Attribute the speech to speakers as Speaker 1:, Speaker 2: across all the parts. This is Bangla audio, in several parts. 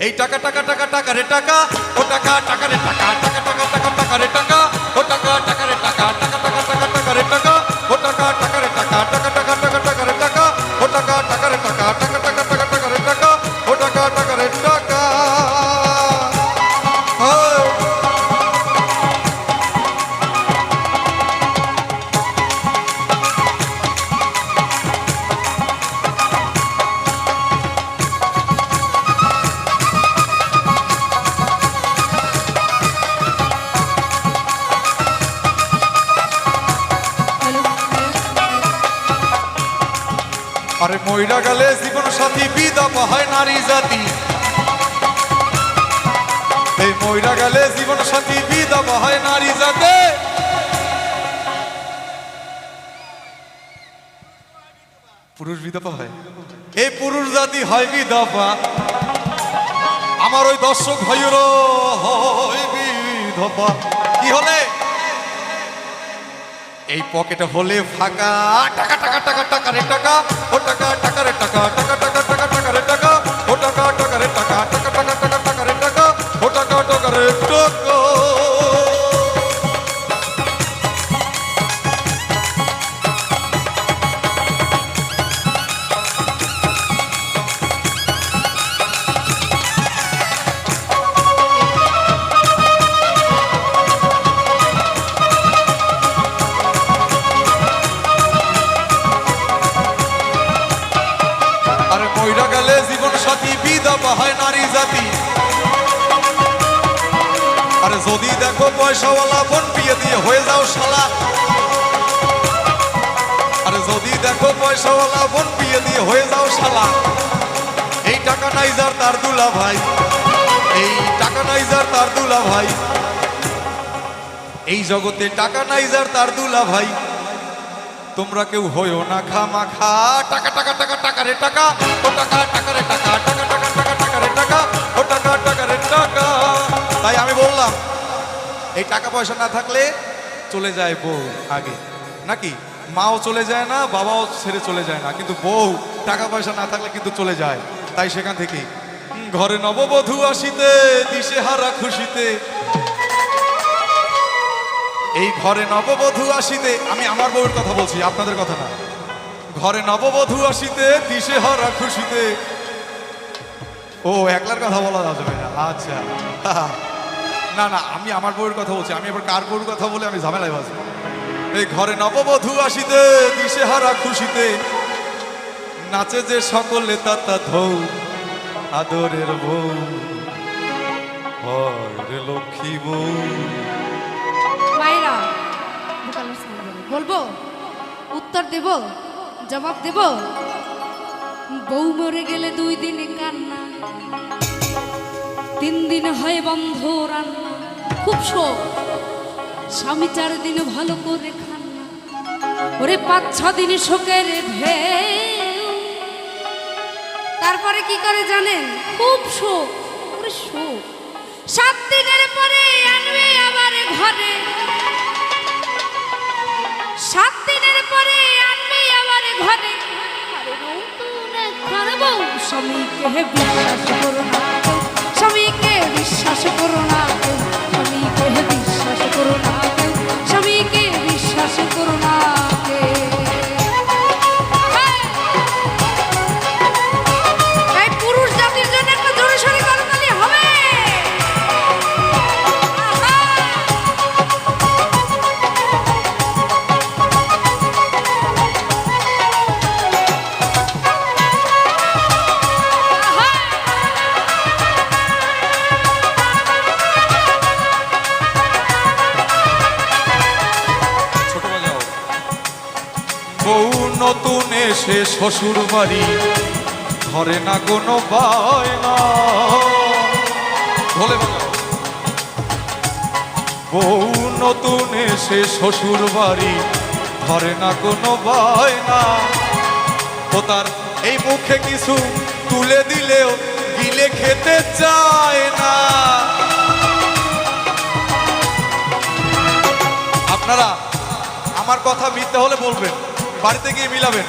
Speaker 1: এই টাকা টাকা টাকা টাকা রে টাকা, ও টাকা টাকা রে টাকা টাকা টাকা টাকা আরে ময়রা গেলে জীবন সাথী বিধবা হয় নারী জাতি। এই ময়রা গেলে জীবন সাথী বিধবা হয় নারী জাতি। পুরুষ বিধবা হয়? এই পুরুষ জাতি হয় বিধবা। আমার ওই দর্শক ভাইয়েরও হয় বিধবা। কি হলে? এই পকেটে হলে ফাঁকা। টাকা টাকা টাকা টাকা রে টাকা। ও টাকা টাকা রে টাকা টাকা টাকা টাকা টাকা রে টাকা। ও টাকা টাকা রে টাকা টাকা টাকা টাকা টাকা রে টাকা। ও টাকা টাকা রে টাকা। আরে গেলে জীবন সাথী বিধবা হয় নারী জাতি। আরে যদি দেখো পয়সাওয়ালা বোন বিয়ে দিয়ে হয়ে যাও শালা। আরে যদি দেখো পয়সাওয়ালা বোন বিয়ে দিয়ে হয়ে যাও শালা। এই টাকা নাই যার, তার দুলা ভাই। এই টাকা নাই যার, তার দুলা ভাই। এই জগতে টাকা নাই যার, তার দুলা ভাই। তোমরা কেউ হইও না খা টাকা টাকা টাকা টাকা রে টাকা। ও টাকা টাকা রে টাকা। টাকা টাকা টাকা টাকা রে টাকা। ও টাকা টাকা রে টাকা। তাই আমি বললাম, এই টাকা পয়সা না থাকলে চলে যায় বউ আগে। নাকি? মাও চলে যায় না, বাবাও ছেড়ে চলে যায় না। কিন্তু বউ টাকা পয়সা না থাকলে কিন্তু চলে যায়। তাই সেখান থেকে ঘরে নববধূ আসিতে দিশে হারা খুশিতে এই ঘরে নববধূ আসিতে, আমি আমার বউয়ের কথা বলছি, আপনাদের কথা না। ঘরে নববধূ আসিতে দিশে হরা খুশিতে। ও, একলার কথা বলা যাবে না আচ্ছা। না না, আমি আমার বউয়ের কথা বলছি, আমি এবার কার বউয়ের কথা বলে আমি ঝামেলায় বাঁচবো? এই ঘরে নববধূ আসিতে দিশে হারা খুশিতে। নাচে যে সকলে তাতা ধৌ, আদরের বউ লক্ষ্মী বউ।
Speaker 2: বলব? উত্তর দেব? জবাব দেব? বউ মরে গেলে দুই দিনে কান্না। তিন দিন হয় বন্ধ রান্না। খুব শোক। স্বামী চার দিন ভালো করে খান ওরে পাঁচ, ছ দিন শোকের ঢেউ। তারপরে কি করে জানেন? খুব শোক। শোক। সাত দিনের পরে আনবে আবার ঘরে। সাত দিনের পরে আনবে আমার ঘরে। স্বামীকে বিশ্বাস করো না। স্বামীকে বিশ্বাস করো না। স্বামীকে বিশ্বাস করো না।
Speaker 1: নতুন এসে শ্বশুর বাড়ি। ঘরে না কোনো বায়না। বউ নতুন এসে শ্বশুর বাড়ি। ঘরে না কোনো বায়না। ও তার এই মুখে কিছু তুলে দিলেও গিলে খেতে চায় না। আপনারা আমার কথা মিথ্যে হলে বলবেন। বাড়িতে গিয়ে মিলাবেন।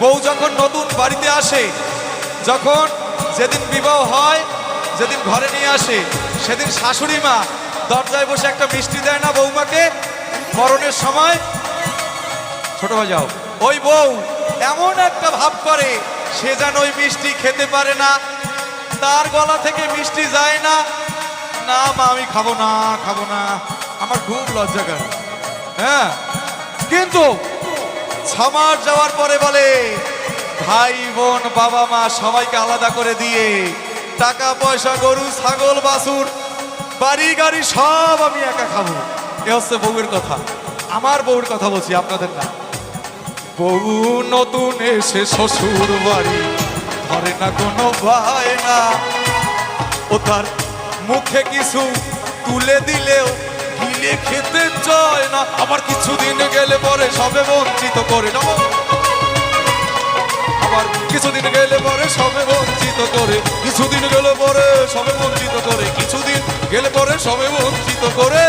Speaker 1: বউ যখন নতুন বাড়িতে আসে, যখন যেদিন বিবাহ হয়, যেদিন ঘরে নিয়ে আসে, সেদিন শাশুড়ি মা দরজায় বসে একটা মিষ্টি দেয় না বৌমাকে মরণের সময় ছোট হয়ে যাও। ওই বউ এমন একটা ভাব করে, সে যেন ওই মিষ্টি খেতে পারে না, তার গলা থেকে মিষ্টি যায় না। না মা, আমি খাব না খাব না। আমার খুব লজ্জা করে। হ্যাঁ কিন্তু ছমাস যাওয়ার পরে বলে, ভাই, বোন, বাবা, মা সবাইকে আলাদা করে দিয়ে টাকা পয়সা গরু, ছাগল, বাছুর, বাড়ি, গাড়ি সব আমি একা খাব। এ হচ্ছে বউয়ের কথা। আমার বউর কথা বলছি, আপনাদের না। বউ নতুন এসে শ্বশুর বাড়ি ধরে না কোনো ভাই না ও তার মুখে কিছু তুলে দিলেও গিলে খেতে চায় না। আবার কিছুদিন গেলে পরে সবে বঞ্চিত করে না আবার কিছুদিন গেলে পরে সবে বঞ্চিত করে, কিছুদিন গেলে পরে সবে বঞ্চিত করে, কিছুদিন গেলে পরে সবে বঞ্চিত করে।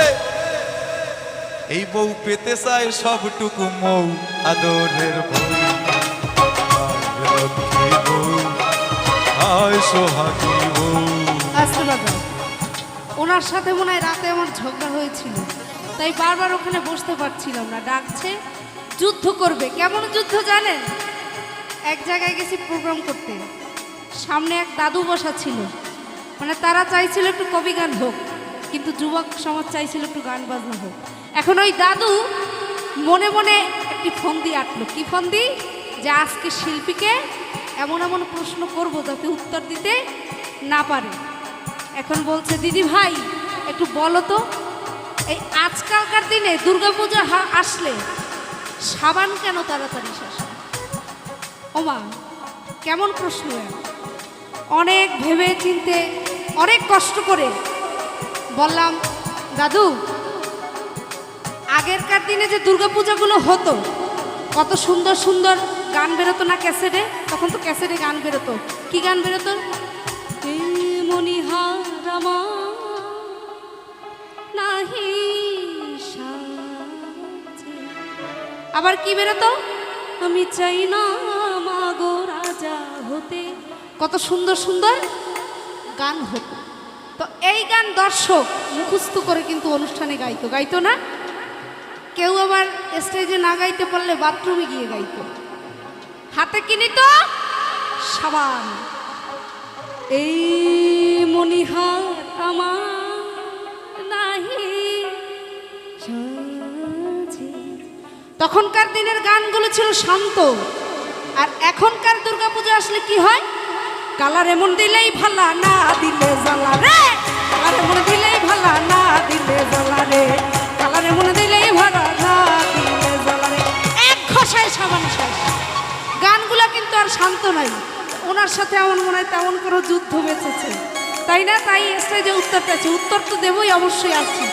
Speaker 1: এই বউ পেতে চায় সবটুকু মৌ, আদরের বউ। আয় সোহাগী বউ।
Speaker 2: ওনার সাথে মনে হয় রাতে আমার ঝগড়া হয়েছিল। তাই বারবার ওখানে বসতে পারছিলাম না। ডাকছে, যুদ্ধ করবে। কেমন যুদ্ধ জানেন? এক জায়গায় গেছি প্রোগ্রাম করতে। সামনে এক দাদু বসা ছিল। মানে তারা চাইছিল একটু কবি গান হোক, কিন্তু যুবক সমাজ চাইছিল একটু গান বাজনা হোক। এখন ওই দাদু মনে মনে একটি ফন্দি আঁকলো কি ফন্দি? যে আজকে শিল্পীকে এমন এমন প্রশ্ন করব যাতে উত্তর দিতে না পারে। এখন বলছে, দিদি ভাই, একটু বলো তো, এই আজকালকার দিনে দুর্গাপূজা আসলে সাবান কেন তাড়াতাড়ি শেষ? ওমা কেমন প্রশ্ন অনেক ভেবে চিনতে, অনেক কষ্ট করে বললাম, দাদু, আগেরকার দিনে যে দুর্গাপূজাগুলো হতো, কত সুন্দর সুন্দর গান বেরোতো না ক্যাসেটে? তখন তো ক্যাসেটে গান বেরোতো। কি গান বেরোতো? আবার কি বেরোতো? আমি চাই না রাজা হতে। কত সুন্দর সুন্দর গান হতো। তো এই গান দর্শক মুখস্থ করে কিন্তু অনুষ্ঠানে গাইতো। গাইতো না? কেউ আবার স্টেজে না গাইতে পারলে বাথরুমে গিয়ে গাইতো। হাতে কিনি তো সাবান। এই মনিহার আমার নাহি। তখনকার দিনের গানগুলো ছিল শান্ত। আর এখনকার দুর্গাপূজা আসলে কি হয়? কালার এমন দিলেই ভালা না দিলে জ্বালা রে। কালার এমন দিলেই ভালা না দিলে জ্বালা রে। কালার এমন দিলেই ভালা না দিলে জ্বালা রে। এক ঘষায় সাবান শেষ। গানগুলা কিন্তু আর শান্ত নাই। ওনার সাথে আমার মনে হয় তেমন কোনো যুদ্ধ বেঁচেছে। তাই না? তাই এসে যে উত্তরটা আছে উত্তর তো দেবই অবশ্যই আসছি।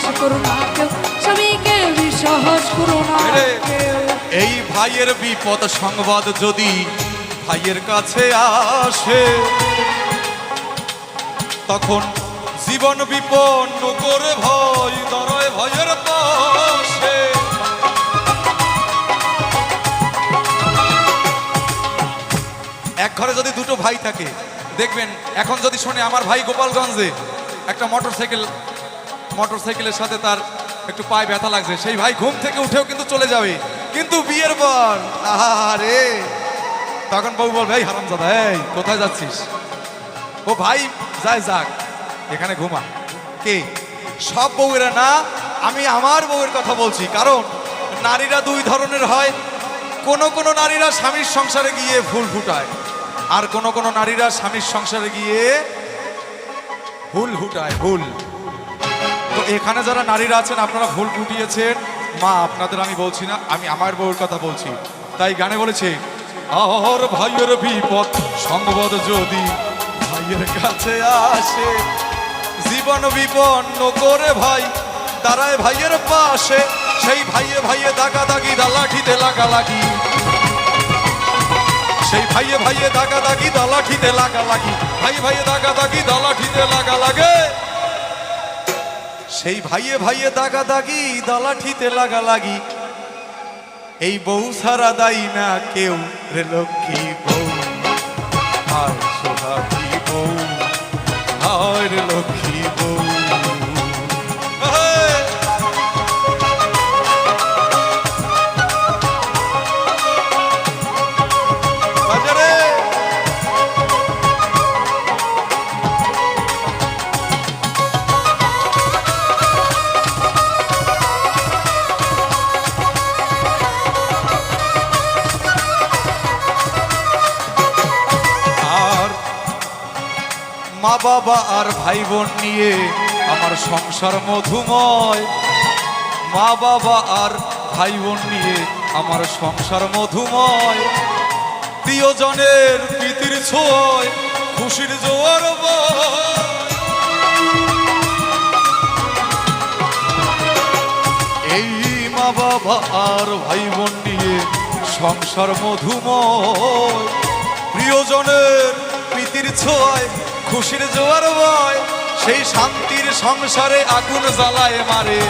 Speaker 2: বিশ্বাস করো না কেউ স্বামীকে বিশ্বাস করো না
Speaker 1: এই ভাইয়ের বিপদ সংবাদ যদি ভাইয়ের কাছে আসে তখন জীবন বিপন্ন করে ভয় দরয় ভয়ের পাশে। এক ঘরে যদি দুটো ভাই থাকে দেখবেন এখন যদি শোনে আমার ভাই গোপালগঞ্জে একটা মোটর সাইকেল মোটর সাইকেলের সাথে তার একটু পায়ে ব্যথা লাগছে। সেই ভাই ঘুম থেকে উঠেও কিন্তু চলে যাবে। কিন্তু বিয়ের পর আরে তখন বউ বল ভাই হারামজাদা, এই, কোথায় যাচ্ছিস? ও ভাই যায় যাক, এখানে ঘুমা। কে? সব বউয়েরা না, আমি আমার বউয়ের কথা বলছি। কারণ নারীরা দুই ধরনের হয়। কোন কোন নারীরা স্বামীর সংসারে গিয়ে ফুল ফুটায়। আর কোন কোন নারীরা স্বামীর সংসারে গিয়ে হুল হুটায় হুল তো এখানে যারা নারীরা আছেন, আপনারা ভুল ফুটিয়েছেন মা, আপনাদের আমি বলছি না, আমি আমার বউর কথা বলছি। তাই গানে বলেছে আর ভাইয়ের বিপদ সংবাদ যদি ভাইয়ের কাছে আসে, জীবন বিপন্ন করে ভাই, দাঁড়ায় ভাইয়ের পাশে, সেই ভাইয়ে ভাইয়ে দাগা দাগি দালাঠিতে লাগা লাগি সেই ভাইয়ে ভাইয়ে দাগা দাগি দালাঠিতে লাগা লাগি ভাই ভাইয়ে দাগা দাগি দালাঠিতে লাগা লাগে সেই ভাইয়ে ভাইয়ে দাগা দাগি দালাঠিতে লাগা লাগি এই বউ সারা দায়ী না কেউ রে লক্ষ্মী বউ। হায় মা বাবা আর ভাই বোন নিয়ে আমার সংসার মধুময়। মা বাবা আর ভাই বোন নিয়ে আমার সংসার মধুময়। প্রিয়জনের প্রীতির ছোঁয় খুশির জোয়ার এই মা বাবা আর ভাই বোন নিয়ে সংসার মধুময়। প্রিয়জনের প্রীতির ছোঁয়ায় খুশির জোয়ার বয়, সেই শান্তির সংসারে আগুন জ্বালায় মারে।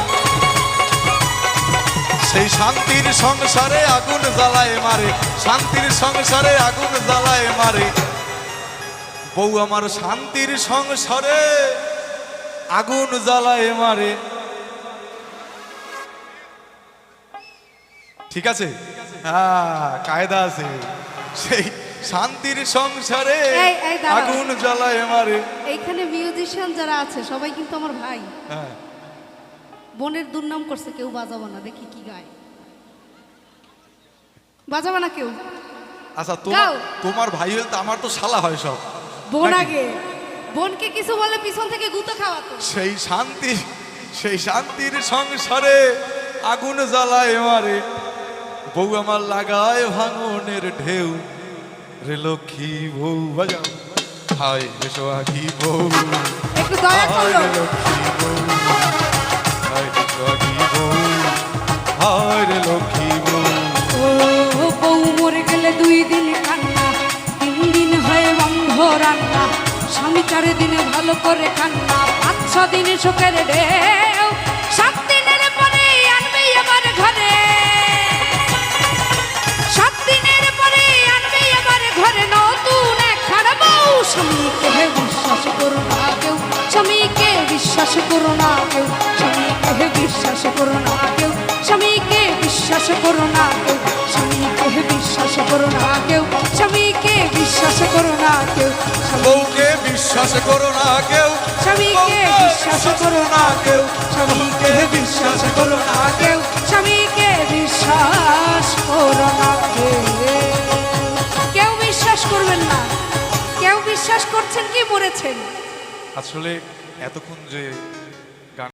Speaker 1: সেই শান্তির সংসারে আগুন জ্বালায় মারে, শান্তির সংসারে আগুন জ্বালায় মারে। বউ আমার শান্তির সংসারে আগুন জ্বালায় মারে। ঠিক আছে? হ্যাঁ কায়দা আছে। সেই শান্তির সংসারে আগুন জ্বালায় মারে।
Speaker 2: এইখানে মিউজিশিয়ান যারা আছে সবাই কিন্তু আমার ভাই।
Speaker 1: হ্যাঁ।
Speaker 2: বোনের দুর্নাম করছে কেউ বাজাবো না দেখি কি গায়। বাজাবো না কেউ?
Speaker 1: আচ্ছা তোমার তোমার ভাই হলে তো আমার তো শালা হয় সব।
Speaker 2: বোন আগে। বোনকে কিছু বলে পিছন থেকে গুতো খাওয়াতো।
Speaker 1: সেই শান্তি সেই শান্তির সংসারে আগুন জ্বালায় মারে। বউ আমার লাগায় ভাঙনের ঢেউ। রে লক্ষ্মী বউ বাজাও। হায় রে সোহাগী বউ।
Speaker 2: একটু দয়া
Speaker 1: হায়
Speaker 2: করল
Speaker 1: রে লক্ষ্মী বউ। হায় রে সোহাগী বউ। হায় রে লক্ষ্মী বউ।
Speaker 2: ও বউ মরে গেলে দুই দিন কান্না তিন দিন হয়ে বন্ধ রান্না। স্বামী চার দিনে ভালো করে কান্না পাঁচ ছ দিনে শোকের ঢেউ। সাত স্বামীকে বিশ্বাস করো না কেউ স্বামীকে বিশ্বাস করো না কেউ স্বামীকে বিশ্বাস করো না কেউ স্বামীকে বিশ্বাস করো না কেউ স্বামীকে বিশ্বাস করো না কেউ স্বামীকে বিশ্বাস করো না কেউ স্বামী-
Speaker 1: বউকে বিশ্বাস করো না কেউ
Speaker 2: স্বামীকে বিশ্বাস করো না কেউ স্বামীকে বিশ্বাস করো না কেউ স্বামীকে বিশ্বাস করছেন কি মরেছেন?
Speaker 1: আসলে এতক্ষণ যে